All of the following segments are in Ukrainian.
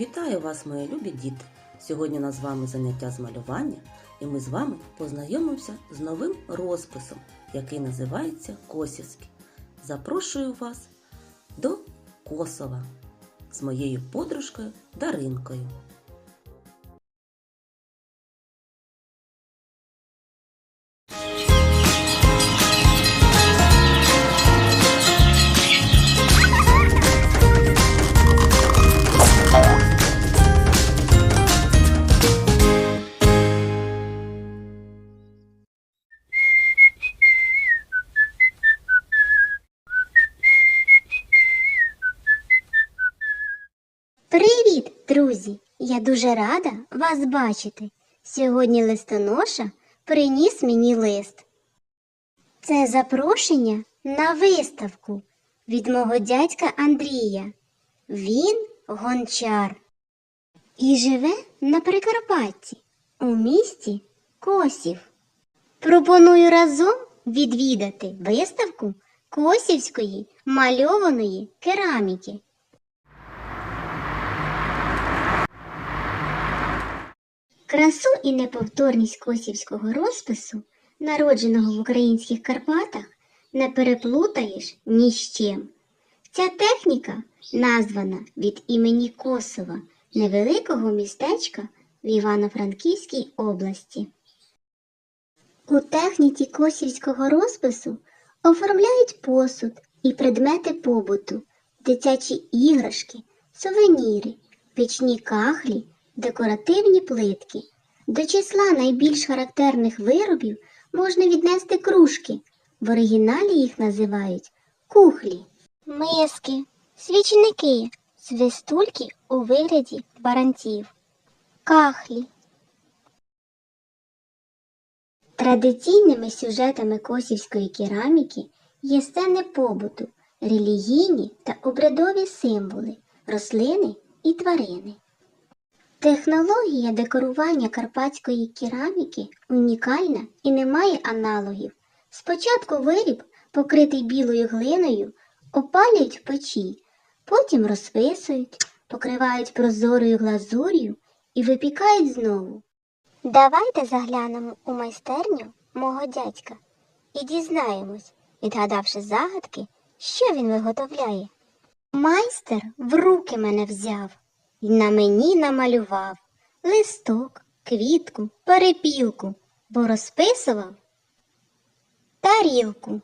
Вітаю вас, мої любі діти! Сьогодні у нас з вами заняття з малювання, і ми з вами познайомимося з новим розписом, який називається Косівський. Запрошую вас до Косова з моєю подружкою Даринкою. Привіт, друзі! Я дуже рада вас бачити. Сьогодні листоноша приніс мені лист. Це запрошення на виставку від мого дядька Андрія. Він гончар і живе на Прикарпатті у місті Косів. Пропоную разом відвідати виставку Косівської мальованої кераміки. Красу і неповторність косівського розпису, народженого в українських Карпатах, не переплутаєш ні з чим. Ця техніка названа від імені Косова, невеликого містечка в Івано-Франківській області. У техніці косівського розпису оформляють посуд і предмети побуту, дитячі іграшки, сувеніри, пічні кахлі, декоративні плитки. До числа найбільш характерних виробів можна віднести кружки. В оригіналі їх називають кухлі, миски, свічники, свистульки у вигляді баранців, кахлі. Традиційними сюжетами косівської кераміки є сцени побуту, релігійні та обрядові символи, рослини і тварини. Технологія декорування карпатської кераміки унікальна і не має аналогів. Спочатку виріб, покритий білою глиною, опалюють в печі, потім розписують, покривають прозорою глазур'ю і випікають знову. Давайте заглянемо у майстерню мого дядька і дізнаємось, відгадавши загадки, що він виготовляє. Майстер в руки мене взяв і на мені намалював листок, квітку, перепілку, бо розписував тарілку.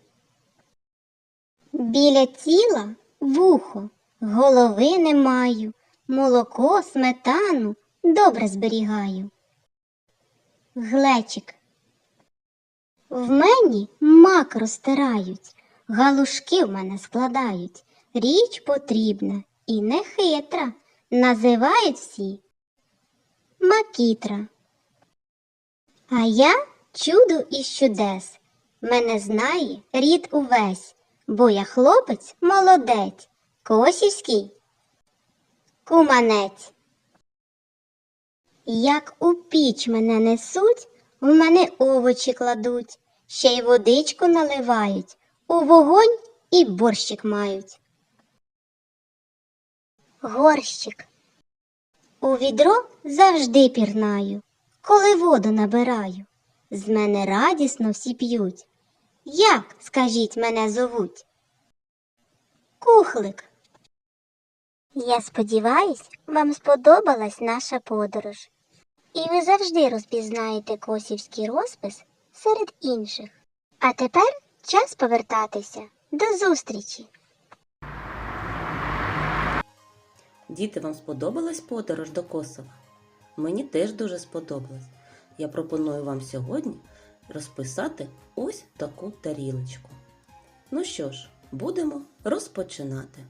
Біля тіла вухо, голови не маю, молоко, сметану добре зберігаю. Глечик. В мені мак розтирають, галушки в мене складають. Річ потрібна і не хитра, називають всі Макітра. А я чудо із чудес. Мене знає рід увесь, бо я хлопець молодець, косівський куманець. Як у піч мене несуть, в мене овочі кладуть, ще й водичку наливають, у вогонь і борщик мають. Горщик. У відро завжди пірнаю, коли воду набираю. З мене радісно всі п'ють. Як, скажіть, мене зовуть? Кухлик. Я сподіваюсь, вам сподобалась наша подорож. І ви завжди розпізнаєте косівський розпис серед інших. А тепер час повертатися. До зустрічі! Діти, вам сподобалась подорож до Косова? Мені теж дуже сподобалось. Я пропоную вам сьогодні розписати ось таку тарілочку. Ну що ж, будемо розпочинати.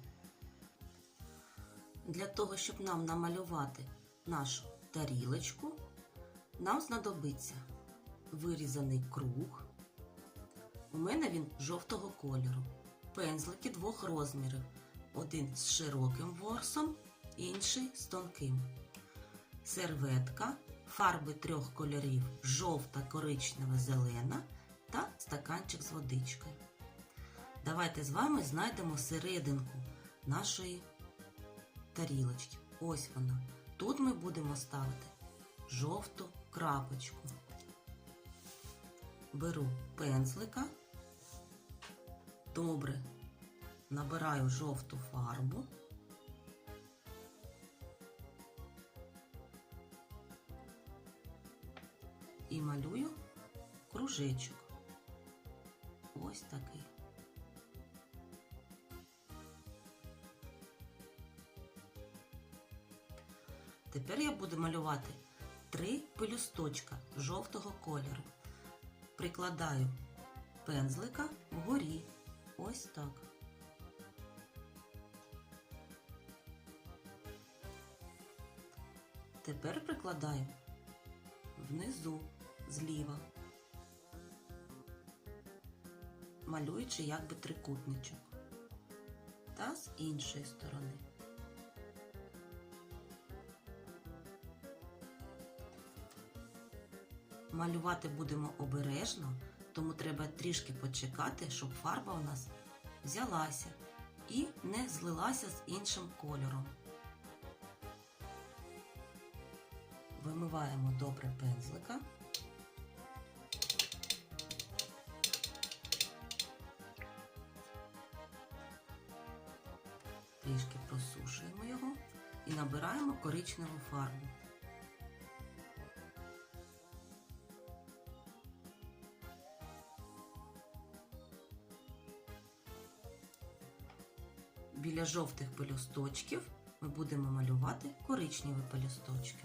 Для того, щоб нам намалювати нашу тарілочку, нам знадобиться вирізаний круг. У мене він жовтого кольору, пензлики двох розмірів. Один з широким ворсом, інший з тонким. Серветка, фарби трьох кольорів жовта, коричнева, зелена та стаканчик з водичкою. Давайте з вами знайдемо серединку нашої тарілочки. Ось вона. Тут ми будемо ставити жовту крапочку. Беру пензлика, добре набираю жовту фарбу. Кружечок. Ось такий. Тепер я буду малювати три пелюсточка жовтого кольору. Прикладаю пензлика вгорі. Ось так. Тепер прикладаю внизу зліва, малюючи якби трикутничок. Та з іншої сторони. Малювати будемо обережно, тому треба трішки почекати, щоб фарба у нас взялася і не злилася з іншим кольором. Вимиваємо добре пензлика. Набираємо коричневу фарбу. Біля жовтих пелюсточків ми будемо малювати коричневі пелюсточки.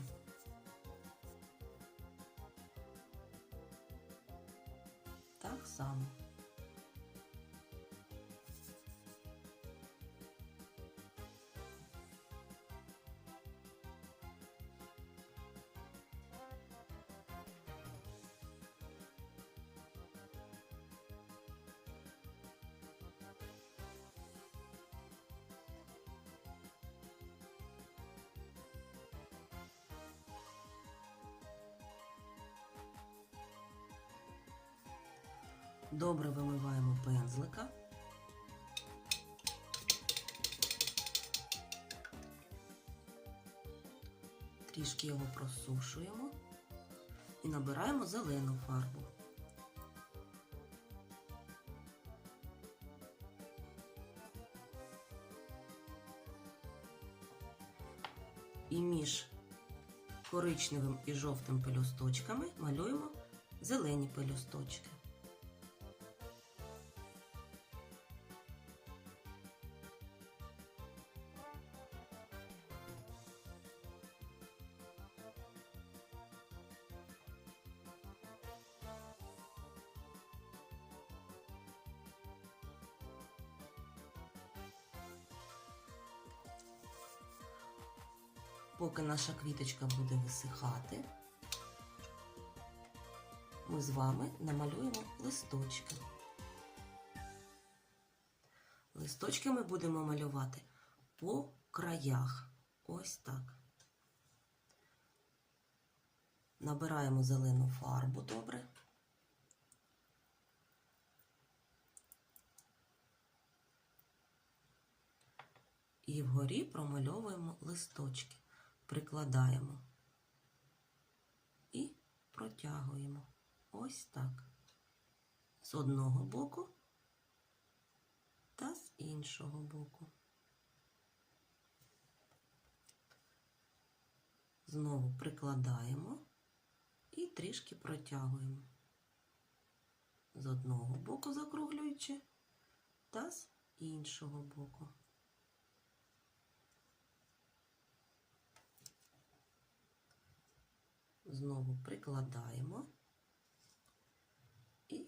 Добре вимиваємо пензлика. Трішки його просушуємо і набираємо зелену фарбу. І між коричневим і жовтим пелюсточками малюємо зелені пелюсточки. Поки наша квіточка буде висихати, ми з вами намалюємо листочки. Листочки ми будемо малювати по краях. Ось так. Набираємо зелену фарбу добре. І вгорі промальовуємо листочки прикладаємо і протягуємо. Ось так. З одного боку та з іншого боку. Знову прикладаємо і трішки протягуємо. З одного боку закруглюючи та з іншого боку. Знову прикладаємо і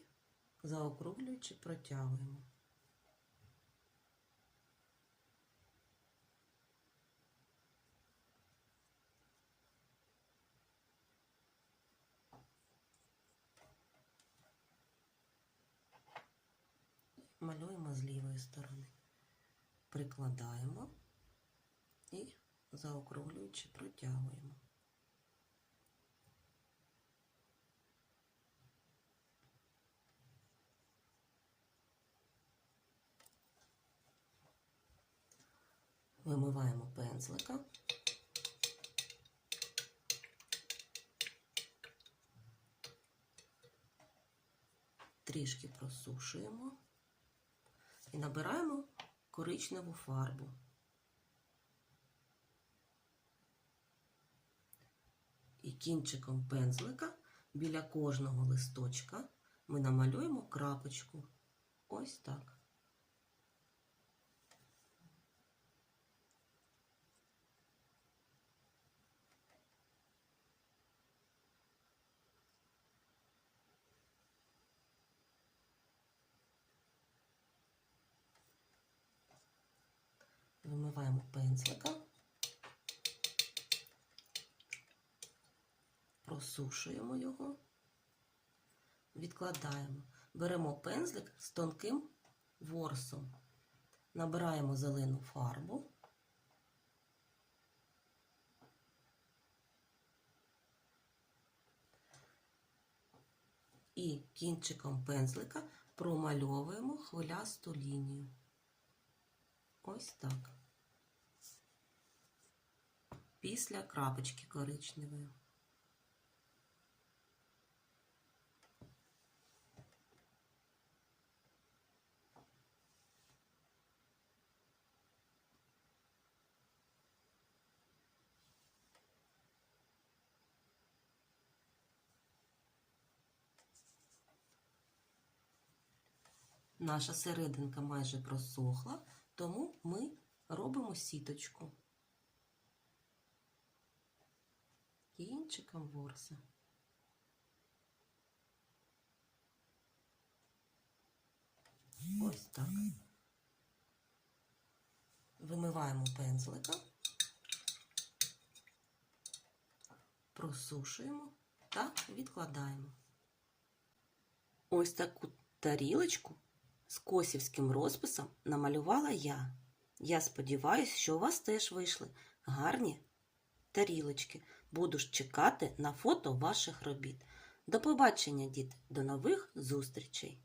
заокруглюючи протягуємо. Малюємо з лівої сторони. Прикладаємо і заокруглюючи протягуємо. вимиваємо пензлика. Трішки просушуємо і набираємо коричневу фарбу. І кінчиком пензлика біля кожного листочка ми намалюємо крапочку. Ось так. Вимиваємо пензлика, просушуємо його, відкладаємо. Беремо пензлик з тонким ворсом, набираємо зелену фарбу. І кінчиком пензлика промальовуємо хвилясту лінію. Ось так. Після крапочки коричневої. Наша серединка майже просохла, тому ми робимо сіточку кінчиком ворса. Ось так. Вимиваємо пензлика, просушуємо та відкладаємо. Ось таку тарілочку з косівським розписом намалювала я. Я сподіваюся, що у вас теж вийшли гарні тарілочки. Буду ж чекати на фото ваших робіт. До побачення, діти, до нових зустрічей!